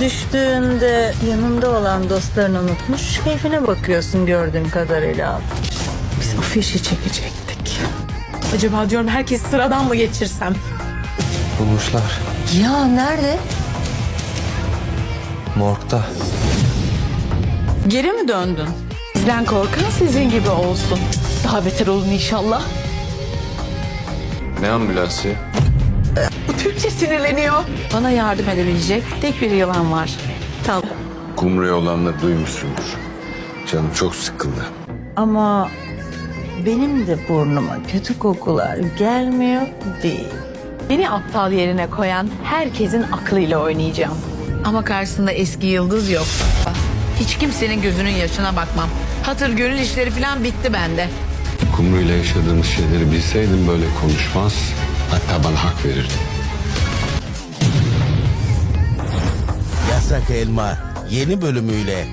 Düştüğünde yanında olan dostlarını unutmuş. Keyfine bakıyorsun gördüğüm kadarıyla. Biz o fişi çekecektik. Acaba diyorum herkes sıradan mı geçirsem? Bulmuşlar. Ya nerede? Morgda. Geri mi döndün? Bizden korkan sizin gibi olsun. Daha beter olun inşallah. Ne ambulansı? Bu Türkçe sinirleniyor. Bana yardım edebilecek tek bir yılan var. Tal. Kumru'ya olanları duymuşsundur. Canım çok sıkıldı. Ama benim de burnuma kötü kokular gelmiyor değil. Beni aptal yerine koyan herkesin aklıyla oynayacağım. Ama karşısında eski yıldız yok. Hiç kimsenin gözünün yaşına bakmam. Hatır gönül işleri falan bitti bende. Kumru ile yaşadığımız şeyleri bilseydim böyle konuşmaz. Hak. Yasak Elma yeni bölümüyle